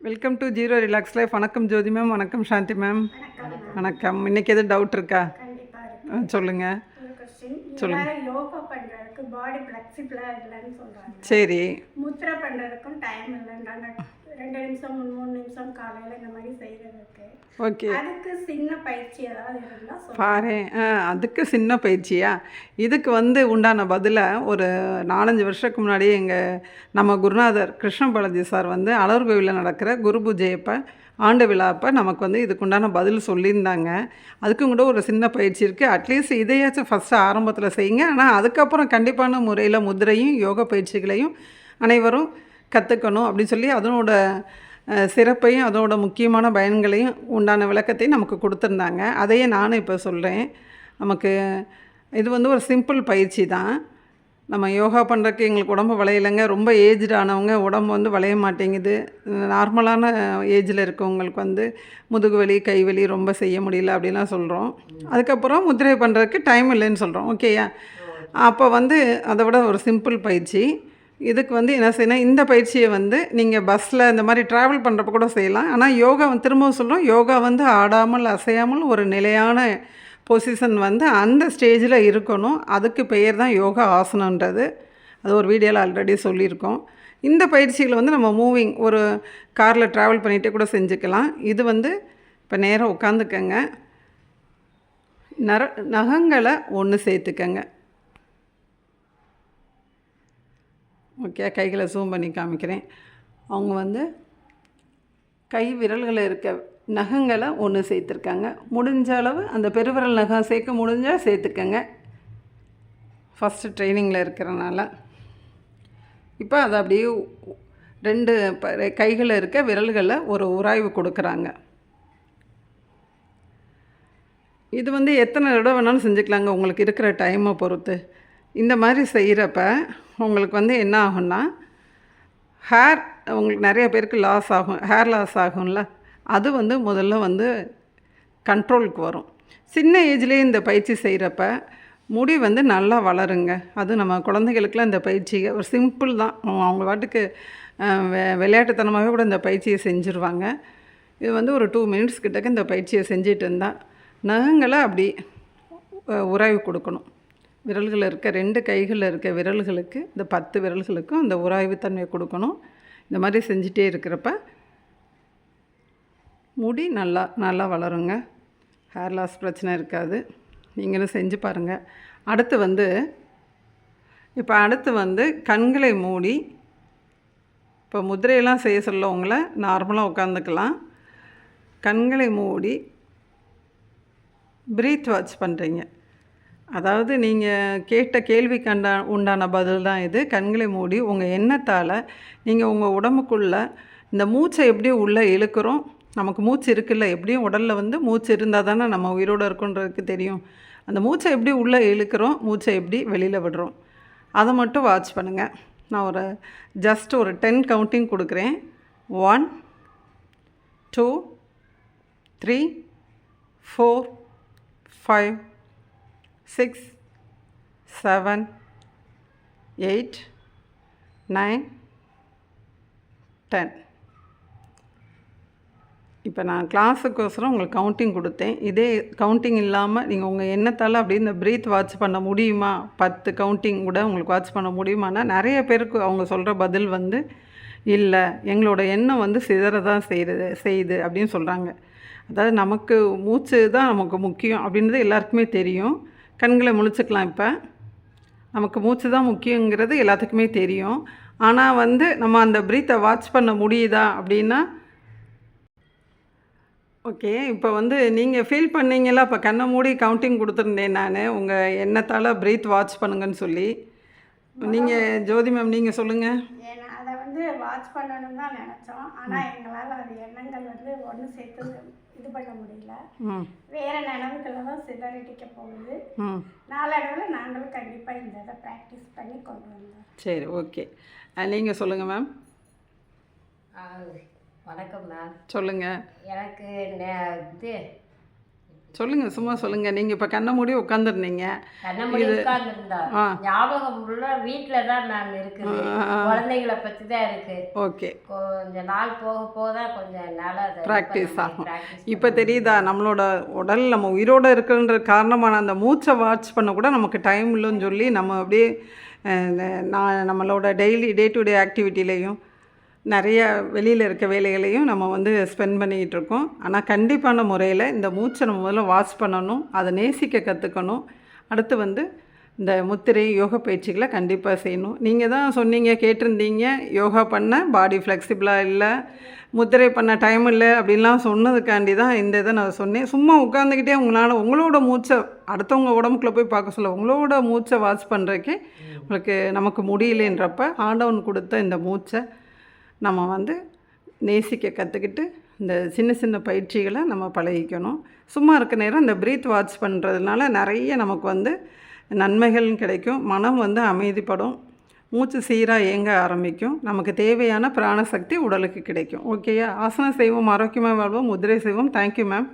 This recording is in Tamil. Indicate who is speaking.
Speaker 1: Welcome to zero relax life வணக்கம் ஜோதி மேம் வணக்கம் சாந்தி மேம் வணக்கம். இன்னைக்கு எதுவும் டவுட் இருக்கா? சொல்லுங்க.
Speaker 2: எல்லாரும் யோகா பண்றதுக்கு பாடி பிளெக்சிபிளா இல்லைன்னு சொல்றாங்க.
Speaker 1: சரி.
Speaker 2: முத்ரா பண்றதுக்கும் டைம் இல்லைன்றாங்க. நிமிஷம் மூணு நிமிஷம் காலையில இந்த மாதிரி செய்யறதுக்கு
Speaker 1: ஓகே.
Speaker 2: அதுக்கு சின்ன பயிற்சி ஏதாவது இருந்தா சொல்லுங்க.
Speaker 1: பாரு அதுக்கு சின்ன பயிற்சியா? இதுக்கு வந்து உண்டான பதிலை ஒரு நாலஞ்சு வருஷத்துக்கு முன்னாடி எங்கள் நம்ம குருநாதர் கிருஷ்ண பாலாஜி சார் வந்து அலர் கோவிலில் நடக்கிற குரு பூஜையப்போ ஆண்டு விழாப்போ நமக்கு வந்து இதுக்கு உண்டான பதில் சொல்லியிருந்தாங்க. அதுக்கும் கூட ஒரு சின்ன பயிற்சி இருக்குது அட்லீஸ்ட் இதையாச்சும் ஃபஸ்ட்டு ஆரம்பத்தில் செய்யுங்க. ஆனால் அதுக்கப்புறம் கண்டிப்பான முறையில் முதிரையும் யோக பயிற்சிகளையும் அனைவரும் கற்றுக்கணும் அப்படின்னு சொல்லி அதனோட சிறப்பையும் அதோட முக்கியமான பயன்களையும் உண்டான விளக்கத்தையும் நமக்கு கொடுத்துருந்தாங்க. அதையே நானும் இப்போ சொல்கிறேன் நமக்கு இது வந்து ஒரு சிம்பிள் பயிற்சி தான். நம்ம யோகா பண்ணுறதுக்கு எங்களுக்கு உடம்பு வளையலைங்க. ரொம்ப ஏஜ்டானவங்க உடம்பு வந்து வளைய மாட்டேங்குது. நார்மலான ஏஜில் இருக்கவங்களுக்கு வந்து முதுகு வலி கை வலி ரொம்ப செய்ய முடியல அப்படிலாம் சொல்கிறோம் அதுக்கப்புறம் முதிரை பண்ணுறதுக்கு டைம் இல்லைன்னு சொல்கிறோம் ஓகேயா அப்போ வந்து அதை விட ஒரு சிம்பிள் பயிற்சி. இதுக்கு வந்து என்ன செய்யணும் இந்த பயிற்சியை வந்து நீங்கள் பஸ்ஸில் இந்த மாதிரி ட்ராவல் பண்ணுறப்ப கூட செய்யலாம். ஆனால் யோகா வந்து திரும்பவும் சொல்கிறோம் யோகா வந்து ஆடாமல் அசையாமல் ஒரு நிலையான பொசிஷன் வந்து அந்த ஸ்டேஜில் இருக்கணும். அதுக்கு பெயர் தான் யோகா ஆசனன்றது அது ஒரு வீடியோவில் ஆல்ரெடி சொல்லியிருக்கோம். இந்த பயிற்சிகளை வந்து நம்ம மூவிங் ஒரு காரில் ட்ராவல் பண்ணிகிட்டே கூட செஞ்சுக்கலாம். இது வந்து இப்போ நேராக உட்காந்துக்கங்க. நர நகங்களை ஒன்று சேர்த்துக்கங்க. ஓகே கைகளை ஜூம் பண்ணி காமிக்கிறேன். அவங்க வந்து கை விரல்களில் இருக்க நகங்களை ஒன்று சேர்த்துருக்காங்க. முடிஞ்ச அளவு அந்த பெருவிரல் நகம் சேர்க்க முடிஞ்சால் சேர்த்துக்கங்க. ஃபஸ்ட்டு ட்ரைனிங்கில் இருக்கிறனால. இப்போ அதை அப்படியே ரெண்டு ப- கைகளில் இருக்க விரல்களில் ஒரு உராய்வு கொடுக்குறாங்க. இது வந்து எத்தனை தடவை வேணாலும் செஞ்சுக்கலாங்க. உங்களுக்கு இருக்கிற டைமை பொறுத்து. இந்த மாதிரி செய்கிறப்ப உங்களுக்கு வந்து என்ன ஆகும்னா ஹேர் உங்களுக்கு நிறைய பேருக்கு லாஸ் ஆகும் ஹேர் லாஸ் ஆகும்ல. அது வந்து முதல்ல வந்து கண்ட்ரோலுக்கு வரும். சின்ன ஏஜ்லேயே இந்த பயிற்சி செய்கிறப்ப முடி வந்து நல்லா வளருங்க. அது நம்ம குழந்தைகளுக்குலாம் இந்த பயிற்சியை ஒரு சிம்பிள் தான். அவங்க பாட்டுக்கு வெ விளையாட்டுத்தனமாகவே கூட இந்த பயிற்சியை செஞ்சுருவாங்க. இது வந்து ஒரு டூ மினிட்ஸ் கிட்டக்க இந்த பயிற்சியை செஞ்சுட்டு இருந்தால் நகங்களை அப்படி அஹ், உராய்வு கொடுக்கணும். விரல்கள் இருக்க ரெண்டு கைகளில் இருக்க விரல்களுக்கு இந்த பத்து விரல்களுக்கும் இந்த உராய்வு தன்மையை கொடுக்கணும். இந்த மாதிரி செஞ்சிட்டே இருக்கிறப்ப முடி நல்லா நல்லா வளருங்க. ஹேர் லாஸ் பிரச்சனை இருக்காது. நீங்களும் செஞ்சு பாருங்கள் அடுத்து வந்து இப்போ அடுத்து வந்து கண்களை மூடி இப்போ முதிரையெல்லாம் செய்ய சொல்ல உங்களை நார்மலாக உட்காந்துக்கலாம். கண்களை மூடி ப்ரீத் வாட்ச் பண்ணுறீங்க அதாவது நீங்கள் கேட்ட கேள்வி அண்டா உண்டான பதில் தான் இது. கண்களை மூடி உங்கள் எண்ணத்தால் நீங்கள் உங்கள் உடம்புக்குள்ளே இந்த மூச்சை எப்படி உள்ளே இழுக்கிறோம். நமக்கு மூச்சு இருக்குல்ல எப்படியும் உடலில் வந்து மூச்சு இருந்தால் தானே நம்ம உயிரோடு இருக்குன்றதுக்கு தெரியும். அந்த மூச்சை எப்படி உள்ளே இழுக்கிறோம் மூச்சை எப்படி வெளியில் விடுறோம்? அதை மட்டும் வாட்ச் பண்ணுங்கள் நான் ஒரு ஜஸ்ட் ஒரு டென் கவுண்டிங் கொடுக்குறேன். One two three four five six seven eight nine ten இப்போ நான் கிளாஸுக்கோசரம் உங்களுக்கு கவுண்டிங் கொடுத்தேன். இதே கவுண்டிங் இல்லாமல் நீங்கள் உங்கள் எண்ணத்தால் அப்படியே இந்த ப்ரீத் வாட்ச் பண்ண முடியுமா? பத்து கவுண்டிங் கூட உங்களுக்கு வாட்ச் பண்ண முடியுமானா நிறைய பேருக்கு அவங்க சொல்கிற பதில் வந்து இல்லை எங்களோட எண்ணம் வந்து சிதற தான் செய்கிறது செய்யுது அப்படின்னு சொல்கிறாங்க அதாவது நமக்கு மூச்சு தான் நமக்கு முக்கியம் அப்படின்றது எல்லாருக்குமே தெரியும். கண்களை முழிச்சுக்கலாம் இப்போ. நமக்கு மூச்சு தான் முக்கியங்கிறது எல்லாத்துக்குமே தெரியும். ஆனால் வந்து நம்ம அந்த ப்ரீத்தை வாட்ச் பண்ண முடியுதா அப்படின்னா ஓகே இப்போ வந்து நீங்கள் ஃபீல் பண்ணீங்களா இப்போ கண்ணை மூடி கவுண்டிங் கொடுத்துருந்தேன் நான். உங்கள் எண்ணத்தால் ப்ரீத் வாட்ச் பண்ணுங்கன்னு சொல்லி. நீங்கள் ஜோதி மேம் நீங்கள் சொல்லுங்கள்
Speaker 2: வந்து வாட்ச் பண்ணணும் தான் நினச்சோம். ஆனால் எங்களால் அது எண்ணங்கள் வந்து ஒன்று சேர்த்து இது பண்ண முடியல.
Speaker 1: ம்.
Speaker 2: வேற நினைவுகளை தான் சிதறடிக்க போகுது.
Speaker 1: ம்.
Speaker 2: நாளடைவில் நாங்களும் கண்டிப்பாக இந்த இதை ப்ராக்டிஸ் பண்ணி கொண்டு வந்தோம்
Speaker 1: சரி ஓகே நீங்கள் சொல்லுங்கள் மேம்
Speaker 3: ஆ, வணக்கம் மேம்
Speaker 1: சொல்லுங்கள்
Speaker 3: எனக்கு நே- இது
Speaker 1: சொல்லுங்கள் சும்மா சொல்லுங்கள் நீங்கள் இப்போ கண்ணை மூடி உட்காந்துருந்தீங்க
Speaker 3: கண்ண உட்கார்ந்துருந்தா
Speaker 1: ஆ.
Speaker 3: ஞாபகம் ஃபுல்லா தான் மேம் இருக்குது. குழந்தைகளை பற்றி தான் இருக்கு.
Speaker 1: ஓகே.
Speaker 3: கொஞ்ச நாள் போக போக தான் கொஞ்சம் என்னால்
Speaker 1: ப்ராக்டிஸ் ஆகும். இப்போ தெரியுதா நம்மளோட உடல் நம்ம உயிரோடு இருக்கிறன்ற காரணமான அந்த மூச்சை வாட்ச் பண்ண கூட நமக்கு டைம் இல்லைன்னு சொல்லி நம்ம அப்படியே நான் நம்மளோட டெய்லி டே டு டே ஆக்டிவிட்டிலையும் நிறைய வெளியில் இருக்க வேலைகளையும் நம்ம வந்து ஸ்பெண்ட் பண்ணிக்கிட்டு இருக்கோம். ஆனால் கண்டிப்பான முறையில் இந்த மூச்சை நம்ம முதல்ல வாஷ் பண்ணணும் அதை நேசிக்க கற்றுக்கணும் அடுத்து வந்து இந்த முத்திரை யோகா பயிற்சிகளை கண்டிப்பாக செய்யணும். நீங்கள் தான் சொன்னீங்க கேட்டிருந்தீங்க யோகா பண்ண பாடி ஃப்ளெக்சிபிளாக இல்லை முத்திரை பண்ண டைம் இல்லை அப்படின்லாம் சொன்னதுக்காண்டி தான் இந்த இதை நான் சொன்னேன். சும்மா உட்காந்துக்கிட்டே உங்களால் உங்களோட மூச்சை அடுத்தவங்க உடம்புக்குள்ளே போய் பார்க்க சொல்ல உங்களோட மூச்சை வாட்ச் பண்ணுறக்கே உங்களுக்கு நமக்கு முடியலன்றப்ப ஆண்டவன் கொடுத்த இந்த மூச்சை நம்ம வந்து நேசிக்க கற்றுக்கிட்டு இந்த சின்ன சின்ன பயிற்சிகளை நம்ம பழகிக்கணும். சும்மா இருக்க நேரம் இந்த ப்ரீத் வாட்ச் பண்ணுறதுனால நிறைய நமக்கு வந்து நன்மைகள் கிடைக்கும். மனம் வந்து அமைதிப்படும். மூச்சு சீராக இயங்க ஆரம்பிக்கும். நமக்கு தேவையான பிராணசக்தி உடலுக்கு கிடைக்கும். ஓகேயா ஆசனம் செய்வோம் ஆரோக்கியமாக வாழ்வோம் முதிரை செய்வோம். Thank you ma'am